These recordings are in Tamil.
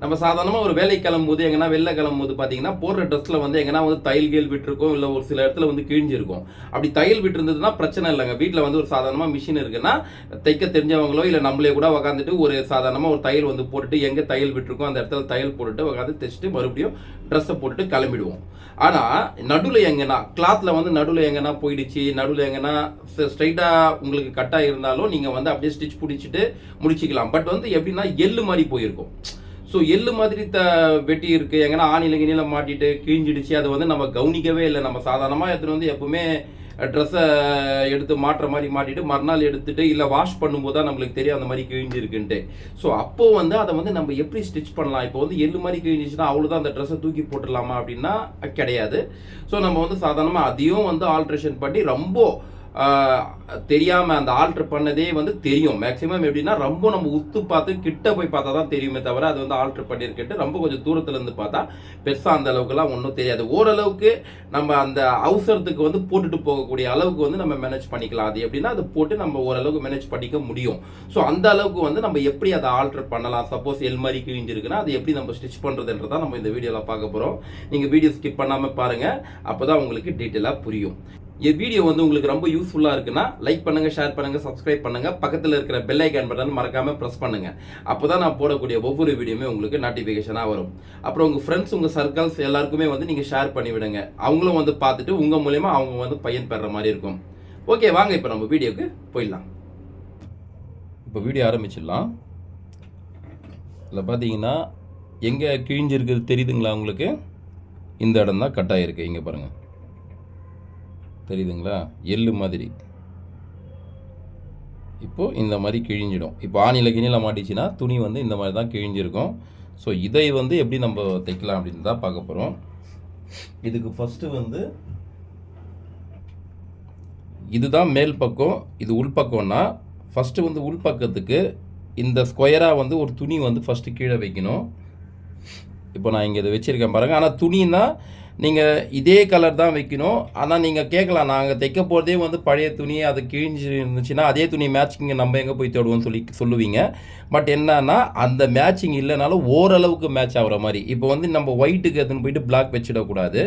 நம்ம சாதாரணமாக ஒரு வேலை கிளம்பும்போது எங்கன்னா வெளில கிளம்பும்போது பார்த்தீங்கன்னா போடுற ட்ரெஸ்ஸில் வந்து எங்கன்னா வந்து தையல் கீழ் விட்டுருக்கும் இல்லை ஒரு சில இடத்துல வந்து கிழிஞ்சிருக்கும். அப்படி தையல் விட்டுருந்ததுன்னா பிரச்சனை இல்லைங்க. வீட்டில் வந்து ஒரு சாதாரணமாக மிஷின் இருக்குன்னா தைக்க தெரிஞ்சவங்களோ இல்லை நம்மளே கூட உக்காந்துட்டு ஒரு சாதாரணமாக ஒரு தையல் வந்து போட்டுட்டு எங்கே தையல் விட்டுருக்கோ அந்த இடத்துல தையல் போட்டுட்டு உக்காந்து தைச்சிட்டு மறுபடியும் ட்ரெஸ்ஸை போட்டுட்டு கிளம்பிடுவோம். ஆனால் நடுவில் எங்கன்னா கிளாத்தில் வந்து நடுவில் எங்கன்னா போயிடுச்சு நடுவில் எங்கன்னா ஸ்ட்ரைட்டாக உங்களுக்கு கட்டாக இருந்தாலும் நீங்கள் வந்து அப்படியே ஸ்டிச் பிடிச்சிட்டு முடிச்சிக்கலாம். பட் வந்து எப்படின்னா எள்ளு மாதிரி போயிருக்கும். ஸோ எள்ளு மாதிரி த வெட்டி இருக்குது எங்கன்னா ஆணில கிணில மாட்டிட்டு கிழிஞ்சிடுச்சு. அதை வந்து நம்ம கவனிக்கவே இல்லை. நம்ம சாதாரணமாக எடுத்துகிட்டு வந்து எப்பவுமே ட்ரெஸ்ஸை எடுத்து மாட்டுற மாதிரி மாட்டிட்டு மறுநாள் எடுத்துட்டு இல்லை வாஷ் பண்ணும்போது தான் நம்மளுக்கு தெரியும் அந்த மாதிரி கிழிஞ்சிருக்குன்ட்டு. ஸோ அப்போ வந்து அதை வந்து நம்ம எப்படி ஸ்டிச் பண்ணலாம்? இப்போ வந்து எள்ளு மாதிரி கிழிஞ்சிச்சுன்னா அவ்வளோதான் அந்த ட்ரெஸ்ஸை தூக்கி போட்டுடலாமா அப்படின்னா கிடையாது. ஸோ நம்ம வந்து சாதாரணமாக அதையும் வந்து ஆல்ட்ரேஷன் பண்ணி ரொம்ப தெரியாம அந்த ஆல்டர் பண்ணதே வந்து தெரியும். மேக்ஸிமம் எப்படின்னா ரொம்ப நம்ம உத்து பார்த்து கிட்ட போய் பார்த்தா தான் தெரியுமே தவிர அது வந்து ஆல்டர் பண்ணியிருக்கிட்டு ரொம்ப கொஞ்சம் தூரத்துல இருந்து பார்த்தா பெருசா அந்த அளவுக்குலாம் ஒன்றும் தெரியாது. ஓரளவுக்கு நம்ம அந்த அவசரத்துக்கு வந்து போட்டுட்டு போகக்கூடிய அளவுக்கு வந்து நம்ம மேனேஜ் பண்ணிக்கலாம். அது எப்படின்னா அதை போட்டு நம்ம ஓரளவுக்கு மேனேஜ் பண்ணிக்க முடியும். ஸோ அந்த அளவுக்கு வந்து நம்ம எப்படி அதை ஆல்டர் பண்ணலாம்? சப்போஸ் எல் மாதிரி கிழிஞ்சிருக்குன்னா அது எப்படி நம்ம ஸ்டிச் பண்ணுறதுன்றதான் நம்ம இந்த வீடியோவில் பார்க்க போகிறோம் நீங்கள் வீடியோ ஸ்கிப் பண்ணாமல் பாருங்கள் அப்போ தான் உங்களுக்கு டீட்டெயிலாக புரியும். வீடியோ வந்து உங்களுக்கு ரொம்ப யூஸ்ஃபுல்லாக இருக்குன்னா லைக் பண்ணுங்கள் ஷேர் பண்ணுங்க சப்ஸ்கிரைப் பண்ணுங்க. பக்கத்தில் இருக்கிற பெல் ஐக்கான் பட்டன் மறக்காமல் ப்ரெஸ் பண்ணுங்க. அப்பதான் நான் போடக்கூடிய ஒவ்வொரு வீடியோமே உங்களுக்கு நோட்டிஃபிகேஷனாக வரும். அப்புறம் உங்கள் ஃப்ரெண்ட்ஸ் உங்கள் சர்க்கிள்ஸ் எல்லாருக்குமே வந்து நீங்கள் ஷேர் பண்ணி விடுங்க. அவங்களும் வந்து பார்த்துட்டு உங்கள் மூலயமா அவங்க வந்து பையன் பெற மாதிரி இருக்கும். ஓகே வாங்க இப்போ நம்ம வீடியோக்கு போயிடலாம். இப்போ வீடியோ ஆரம்பிச்சிடலாம். இதில் பார்த்தீங்கன்னா எங்கே கிழிஞ்சிருக்கிறது தெரியுதுங்களா உங்களுக்கு? இந்த இடம் தான் கட் ஆகிருக்கு இங்கே பாருங்கள் தெரியுதுங்களா? எள்ளு மாதிரி. இப்போது இந்த மாதிரி கிழிஞ்சிடும். இப்போ ஆணியில் கிணியில் மாட்டிச்சுன்னா துணி வந்து இந்த மாதிரி தான் கிழிஞ்சிருக்கும். ஸோ இதை வந்து எப்படி நம்ம தைக்கலாம் அப்படின்னு தான் பார்க்க போகிறோம் இதுக்கு ஃபஸ்ட்டு வந்து இதுதான் மேல் பக்கம் இது உள்பக்கம்னா ஃபஸ்ட்டு வந்து உள்பக்கத்துக்கு இந்த ஸ்கொயராக வந்து ஒரு துணி வந்து ஃபஸ்ட்டு கீழே வைக்கணும். இப்போ நான் இங்கே இதை வச்சுருக்கேன் பாருங்கள் ஆனால் துணின்னா நீங்கள் இதே கலர் தான் வைக்கணும். ஆனால் நீங்கள் கேட்கலாம் நாங்கள் தைக்க போகிறதே வந்து பழைய துணி அது கிழிஞ்சு இருந்துச்சுன்னா அதே துணி மேட்சிங் நம்ம எங்கே போய் தேடுவோம்னு சொல்லி சொல்லுவீங்க. பட் என்னன்னா அந்த மேட்சிங் இல்லைனாலும் ஓரளவுக்கு மேட்ச் ஆகிற மாதிரி. இப்போ வந்து நம்ம ஒயிட்டுக்கு எடுத்துன்னு போயிட்டு பிளாக் வச்சிடக்கூடாது.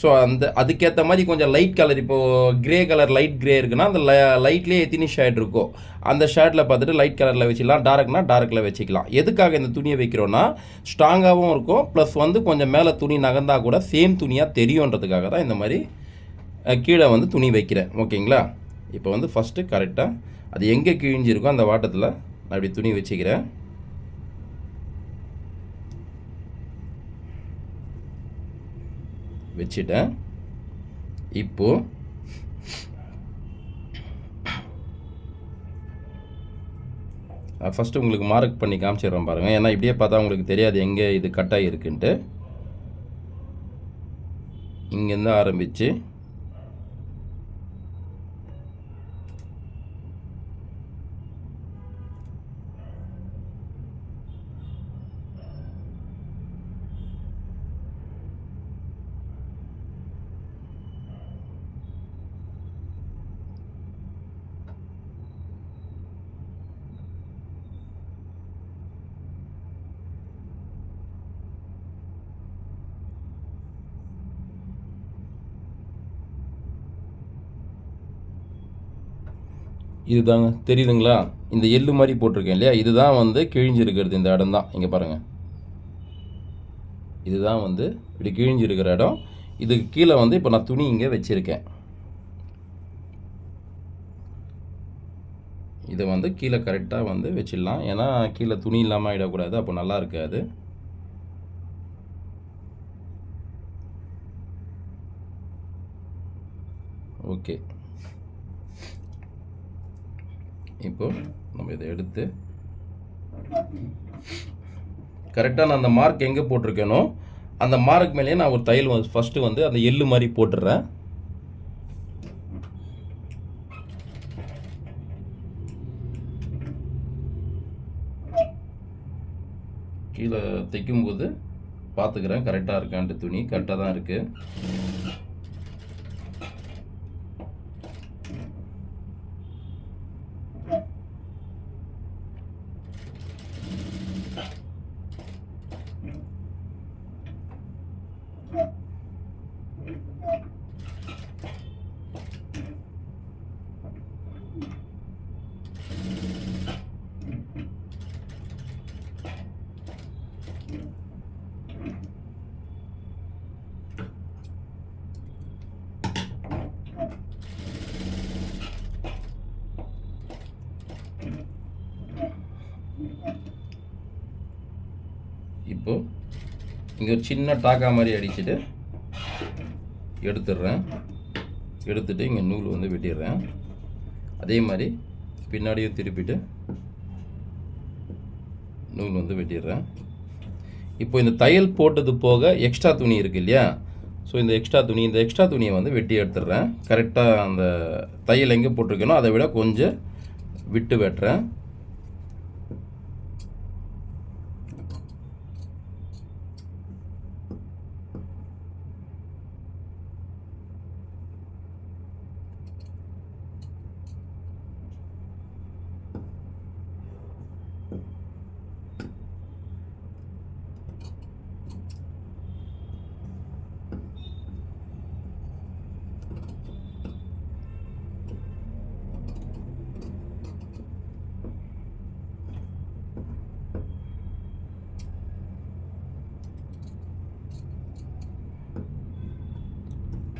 ஸோ அந்த அதுக்கேற்ற மாதிரி கொஞ்சம் லைட் கலர் இப்போது க்ரே கலர் லைட் க்ரே இருக்குன்னா அந்த லைட்லேயே எத்தனை ஷேட் இருக்கும். அந்த ஷேர்ட்டில் பார்த்துட்டு லைட் கலரில் வச்சுக்கலாம். டார்க்னா டார்க்கில் வச்சுக்கலாம். எதுக்காக இந்த துணியை வைக்கிறோன்னா ஸ்ட்ராங்காகவும் இருக்கும். ப்ளஸ் வந்து கொஞ்சம் மேலே துணி நகர்ந்தால் கூட சேம் துணியாக தெரியுன்றதுக்காக தான் இந்த மாதிரி கீழே வந்து துணி வைக்கிறேன். ஓகேங்களா? இப்போ வந்து ஃபஸ்ட்டு கரெக்டாக அது எங்கே கிழிஞ்சிருக்கோ அந்த வாட்டத்தில் நான் இப்படி துணி வச்சுக்கிறேன். வச்சுட்டேன். இப்போது ஃபஸ்ட்டு உங்களுக்கு மார்க் பண்ணி காமிச்சிடுறோம் பாருங்கள் ஏன்னா இப்படியே பார்த்தா உங்களுக்கு தெரியாது எங்கே இது கட்டாகி இருக்குன்ட்டு இங்கேருந்து ஆரம்பித்து இதுதாங்க. தெரியுதுங்களா? இந்த எள்ளு மாதிரி போட்டிருக்கேன் இல்லையா? இதுதான் வந்து கிழிஞ்சிருக்கிறது இந்த இடம் தான். இங்கே பாருங்கள் இதுதான் வந்து இப்படி கிழிஞ்சிருக்கிற இடம். இதுக்கு கீழே வந்து இப்போ நான் துணி இங்கே வச்சுருக்கேன். இதை வந்து கீழே கரெக்டாக வந்து வச்சிடலாம். ஏன்னா கீழே துணி இல்லாமல் ஆகிடக்கூடாது அப்போ நல்லா இருக்காது. ஓகே. இப்போ நம்ம இதை எடுத்து கரெக்டாக நான் அந்த மார்க் எங்கே போட்டிருக்கேனோ அந்த மார்க் மேலேயே நான் ஒரு தையல் வந்து ஃபஸ்ட்டு வந்து அந்த எள்ளு மாதிரி போட்டுடுறேன் கீழே தைக்கும்போது பார்த்துக்கிறேன் கரெக்டாக இருக்கான்ட்டு துணி கரெக்டாக தான் இருக்குது இப்போது இங்கே ஒரு சின்ன டாக்கா மாதிரி அடிச்சுட்டு எடுத்துடுறேன். எடுத்துட்டு இங்கே நூல் வந்து வெட்டிடுறேன். அதே மாதிரி பின்னாடியும் திருப்பிட்டு நூல் வந்து வெட்டிடுறேன். இப்போ இந்த தையல் போட்டது போக எக்ஸ்ட்ரா துணி இருக்கு இல்லையா? ஸோ இந்த எக்ஸ்ட்ரா துணி இந்த எக்ஸ்ட்ரா துணியை வந்து வெட்டி எடுத்துடுறேன். கரெக்டாக அந்த தையல் எங்கே போட்டிருக்கேனோ அதை விட கொஞ்சம் விட்டு வெட்டுறேன்.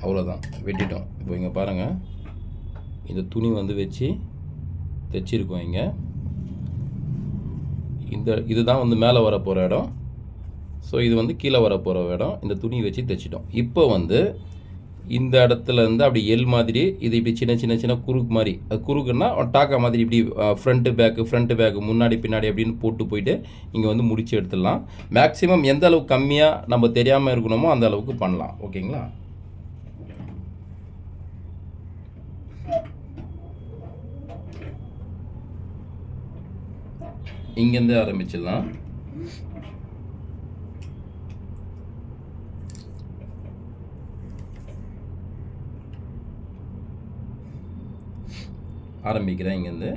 அவ்வளோதான் வெட்டிட்டோம். இப்போ இங்கே பாருங்கள் இந்த துணி வந்து வச்சு தைச்சிருக்கோம் இங்கே. இந்த இதுதான் வந்து மேலே வர போகிற இடம். ஸோ இது வந்து கீழே வர போகிற இடம். இந்த துணி வச்சு தைச்சிட்டோம். இப்போ வந்து இந்த இடத்துல இருந்து அப்படி எல் மாதிரி இது இப்படி சின்ன சின்ன சின்ன குறுக்கு மாதிரி. அது குறுக்குன்னா டாக்கா மாதிரி இப்படி ஃப்ரண்ட்டு பேக்கு ஃப்ரண்ட்டு பேக்கு முன்னாடி பின்னாடி அப்படின்னு போட்டு போயிட்டு இங்கே வந்து முடிச்சு எடுத்துடலாம். மேக்ஸிமம் எந்த அளவுக்கு கம்மியாக நம்ம தெரியாமல் இருக்கணுமோ அந்த அளவுக்கு பண்ணலாம். ஓகேங்களா இங்கேருந்து ஆரம்பிச்சிடலாம். ஆரம்பிக்கிறேன் இங்கேருந்து.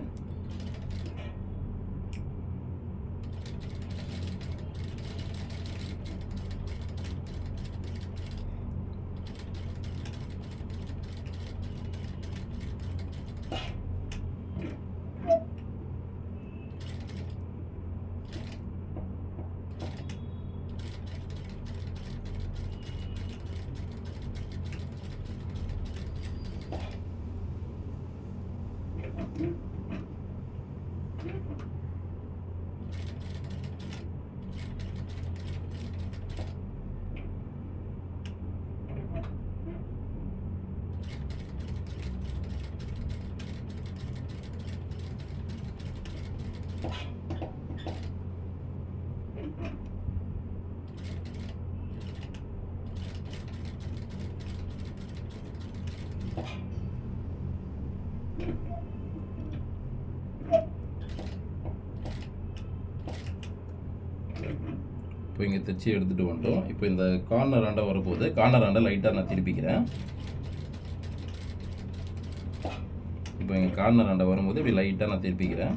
இப்போ இங்கே தைச்சி எடுத்துகிட்டு வந்துட்டோம். இப்போ இந்த கார்னர் ஆண்டை வரப்போகுது. கார்னர் ஆண்டை லைட்டாக நான் திருப்பிக்கிறேன். இப்போ இங்கே கார்னர் ஆண்டை வரும்போது இப்படி லைட்டாக நான் திருப்பிக்கிறேன்.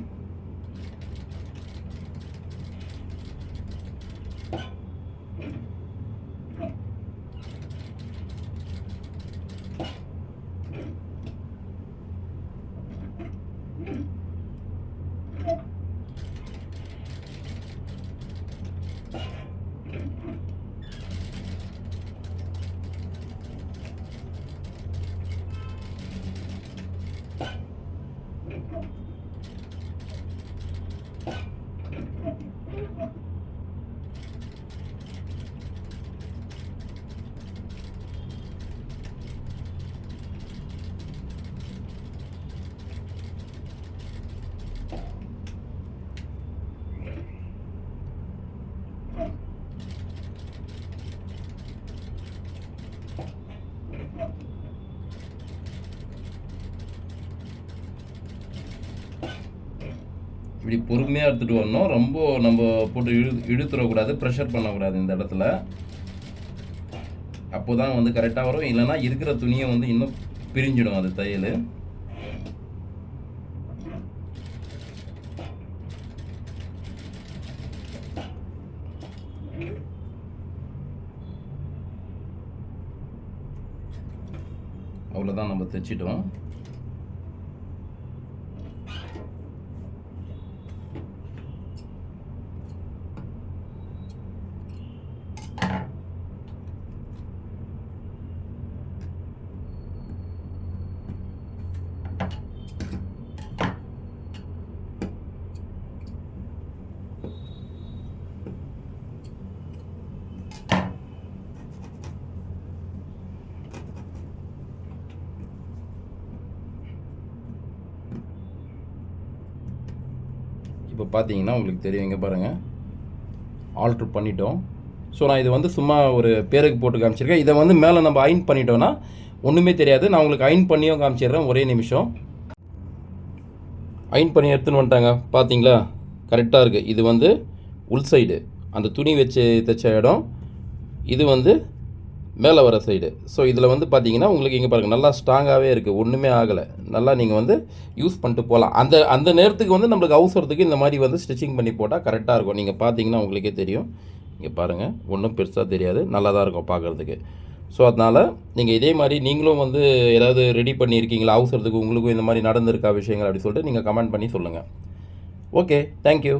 இப்படி பொறுமையாக எடுத்துகிட்டு வரணும். ரொம்ப நம்ம போட்டு இழு இழுத்துடக்கூடாது ப்ரெஷர் பண்ணக்கூடாது இந்த இடத்துல. அப்போ தான் வந்து கரெக்டாக வரும். இல்லைன்னா இருக்கிற துணியை வந்து இன்னும் பிரிஞ்சிடும் அது தையல். அவ்வளோதான் நம்ம தைச்சிட்டோம். இப்போ பார்த்தீங்கன்னா உங்களுக்கு தெரியும் பாருங்கள் ஆல்ட்ரு பண்ணிட்டோம். ஸோ நான் இது வந்து சும்மா ஒரு பேருக்கு போட்டு காமிச்சிருக்கேன். இதை வந்து மேலே நம்ம அயன் பண்ணிட்டோன்னா ஒன்றுமே தெரியாது. நான் உங்களுக்கு அயன் பண்ணியும் காமிச்சிடுறேன். ஒரே நிமிஷம். அயன் பண்ணி எடுத்துன்னு வந்துட்டாங்க. பார்த்தீங்களா? கரெக்டாக இருக்குது இது வந்து உள் சைடு அந்த துணி வச்சு தைச்ச இடம். இது வந்து மேலே வர சைடு ஸோ இதில் வந்து பார்த்தீங்கன்னா உங்களுக்கு இங்கே பாருங்கள் நல்லா ஸ்ட்ராங்காகவே இருக்குது ஒன்றுமே ஆகலை. நல்லா நீங்கள் வந்து யூஸ் பண்ணிட்டு போகலாம். அந்த அந்த நேரத்துக்கு வந்து நம்மளுக்கு அவசரத்துக்கு இந்த மாதிரி வந்து ஸ்டிச்சிங் பண்ணி போட்டால் கரெக்டாக இருக்கும். நீங்கள் பார்த்தீங்கன்னா உங்களுக்கே தெரியும். இங்கே பாருங்கள் ஒன்றும் பெருசாக தெரியாது. நல்லா தான் இருக்கும் பார்க்குறதுக்கு. ஸோ அதனால் நீங்கள் இதே மாதிரி நீங்களும் வந்து ஏதாவது ரெடி பண்ணியிருக்கீங்களா? அவசரத்துக்கு உங்களுக்கும் இந்த மாதிரி நடந்திருக்கா விஷயங்கள் அப்படி சொல்லிட்டு நீங்கள் கமெண்ட் பண்ணி சொல்லுங்கள் ஓகே தேங்க்யூ